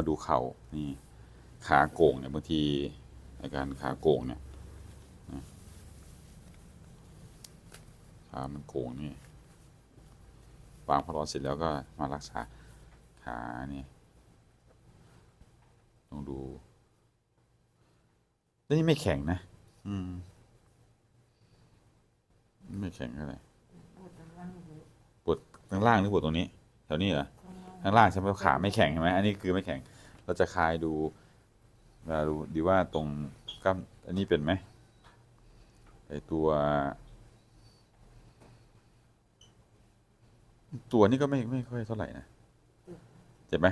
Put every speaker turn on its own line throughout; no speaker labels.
มาดูเข่านี่ขาโก่งเนี่ยบางทีอาการขาโก่งเนี่ยขามันโก่งนี่วางพอร้อนเสร็จแล้วก็มารักษาขานี่ลองดูแล้วนี่ไม่แข็งนะ อืม ไม่แข็งเท่าไหร่ปวดข้างล่างหรือปวดตรงนี้ แถวนี้เหรอ ข้างล่างใช่ไหมขาไม่แข็งใช่ไหมอันนี้คือไม่แข็ง เราจะคลายดูเวลาดูดีว่าตรงกล้ามอันนี้เป็นไหมไอตัว ตัวนี้ก็ไม่ไม่ค่อยเท่าไหร่นะเจ็บไหม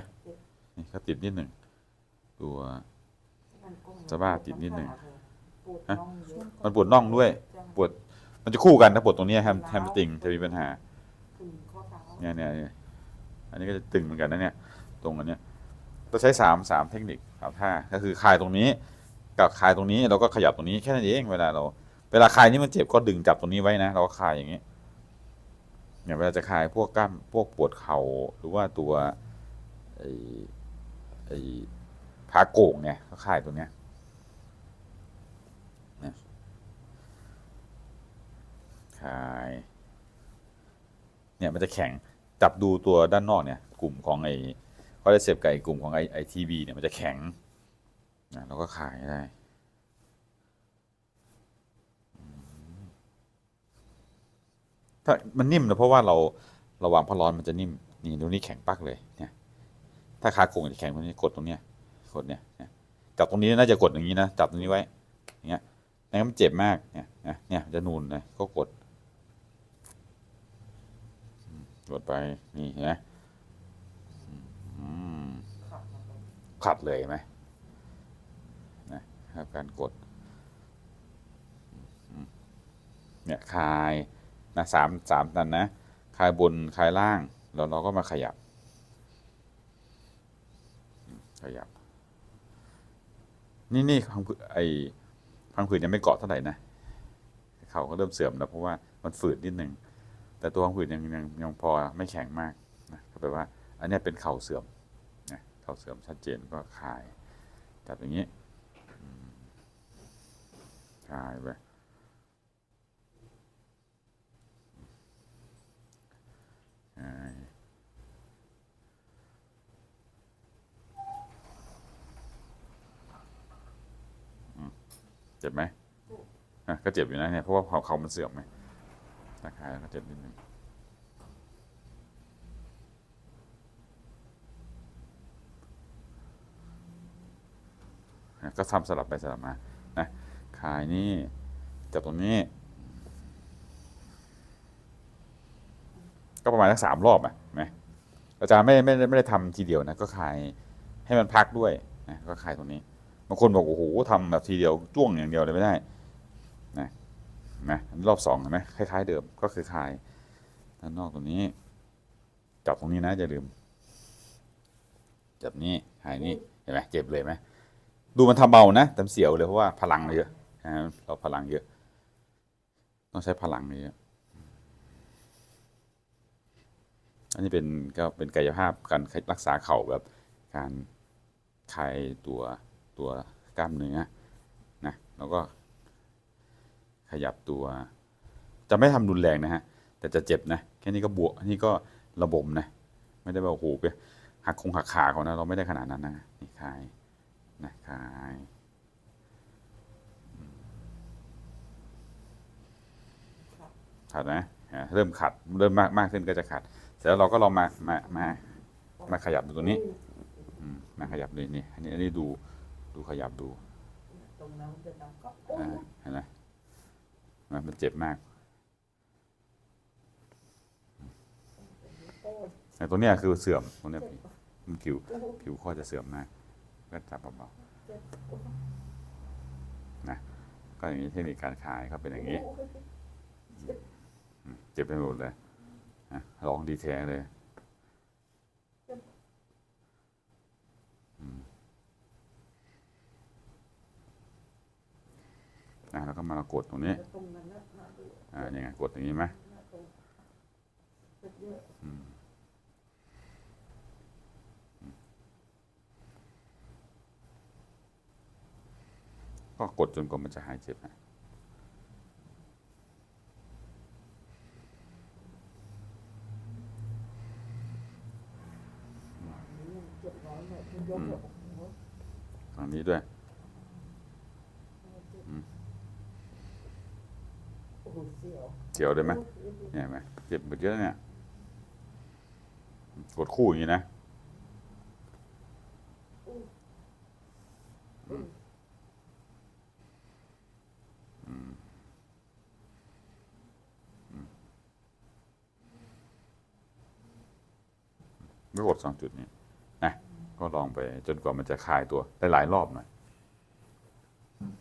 นี่ก็ติดนิดหนึ่งตัวสบ้าติดนิดหนึ่งฮะมันปวดน่องด้วย ปวดมันจะคู่กันถ้าปวดตรงนี้แฮมแฮมสติงจะมีปัญหาเนี่ยเนี่ยเนี่ย อันนี้ก็จะตึงเหมือนกันนะเนี่ยตรงอันเนี้ยเราใช้สามสามเทคนิคสามท่าก็คือคลายตรงนี้กับคลายตรงนี้เราก็ขยับตรงนี้แค่นั้นเองเวลาเรา เวลาคลายนี่มันเจ็บก็ดึงจับตรงนี้ไว้นะ เราก็คลายอย่างนี้เนี่ยเวลาจะคลายพวกกล้ามพวกปวดเข่าหรือว่าตัวไอ้ไอ้ขาโก่งเนี่ยก็คลายตรงเนี้ยเนี่ยคลายเนี่ยมันจะแข็ง จับดูตัวด้านนอกเนี่ยกลุ่มของไอ้คอเลสเตอรอลกับไอ้กลุ่มของไอ้ไอทีบีเนี่ยมันจะแข็งนะเราก็ขายได้ถ้ามันนิ่มนะเพราะว่าเราเราวางพอร้อนมันจะนิ่มนี่ตรงนี้แข็งปักเลยเนี่ยถ้าขาโกงจะแข็งตรงนี้กดตรงเนี้ยกดเนี่ยจับตรงนี้น่าจะกดอย่างนี้นะจับตรงนี้ไว้อย่างเงี้ยไม่งั้นมันเจ็บมากเนี่ยเนี่ยจะนูนเลยก็กด กดไปนี่เห็นไหมขัดเลยไหมนะครับการกดเนี่ยคลายนะสามสามตันนะคลายบนคลายล่างแล้วเราก็มาขยับ ขยับ นี่นี่พังผืดไอพังผืดยังไม่เกาะเท่าไหร่นะเขาก็เริ่มเสื่อมแล้วเพราะว่ามันฝืดนิดหนึ่ง แต่ตัวของผืดยังยังยังพอไม่แข็งมากนะก็แปลว่า อันนี้เป็นเข่าเสื่อมนะเข่าเสื่อมชัดเจนก็คายจับอย่างนี้คายไปเจ็บไหมก็เจ็บอยู่นะเนี่ยเพราะว่าเขาเขามันเสื่อมไง ราคาก็เจะนิดนึงก็ทำสลับไปสลับมา นะ ขายนี่จับตรงนี้ ก็ประมาณสักสามรอบอะไหมอาจารย์ไม่ไม่ได้ไม่ได้ทำทีเดียวนะ ก็ขายให้มันพักด้วยนะก็ขายตรงนี้ บางคนบอกโอ้โหทำแบบทีเดียวจ้วงอย่างเดียวเลยไม่ได้นะ นะรอบสองเห็นไหมคล้าย ๆ เดิมก็คือคลายด้านนอกตรงนี้ จับตรงนี้นะอย่าลืม จับนี่หายนี่เห็นไหมเจ็บเลยไหมดูมันทำเบานะแต่เสียวเลยเพราะว่าพลังเยอะนะเราพลังเยอะ ต้องใช้พลังเยอะอันนี้เป็นก็เป็นกายภาพการรักษาเข่าแบบการคลายตัวตัวกล้ามเนื้อนะแล้วก็ ขยับตัว จะไม่ทำรุนแรงนะฮะ แต่จะเจ็บนะ แค่นี้ก็บวกอันนี้ก็ระบมนะ ไม่ได้แบบโอ้โหไปหักคงหักขาเขานะ เราไม่ได้ขนาดนั้นนะนี่คลายนะคลายขัดนะอ่าเริ่มขัดเริ่มมากมากขึ้นก็จะขัด เสร็จแล้วเราก็ลองมามามามาขยับดูตัวนี้อืมมาขยับดูนี่อันนี้อันนี้ดูดูขยับดู
ตรงนั้นจะดังก็
อ่าเห็นไหม มันมันเจ็บมากแต่ตัวเนี้ยคือเสื่อมตรงเนี้ยมันผิวผิวข้อจะเสื่อมมาก ก็จับเบาๆนะก็อย่างนี้เทคนิคการขายเขาเป็นอย่างนี้ เจ็บไปหมดเลยลองดีแท้เลย แล้วก็มาเรากด
ตรงนี้
อ่าเนี่ไงกดอย่างนี้ไหมก็กดจนกว่ามันจะหายเจ็บนะฝั่งนี้ด้วย
เสียว
เจียวได้ไหมเนี่ยเห็นไหมเจ็บหมดเยอะเนี่ย กดคู่อย่างนี้นะไม่กดสองจุดนี้นะก็ลองไปจนกว่ามันจะคลายตัวได้หลายรอบหน่อย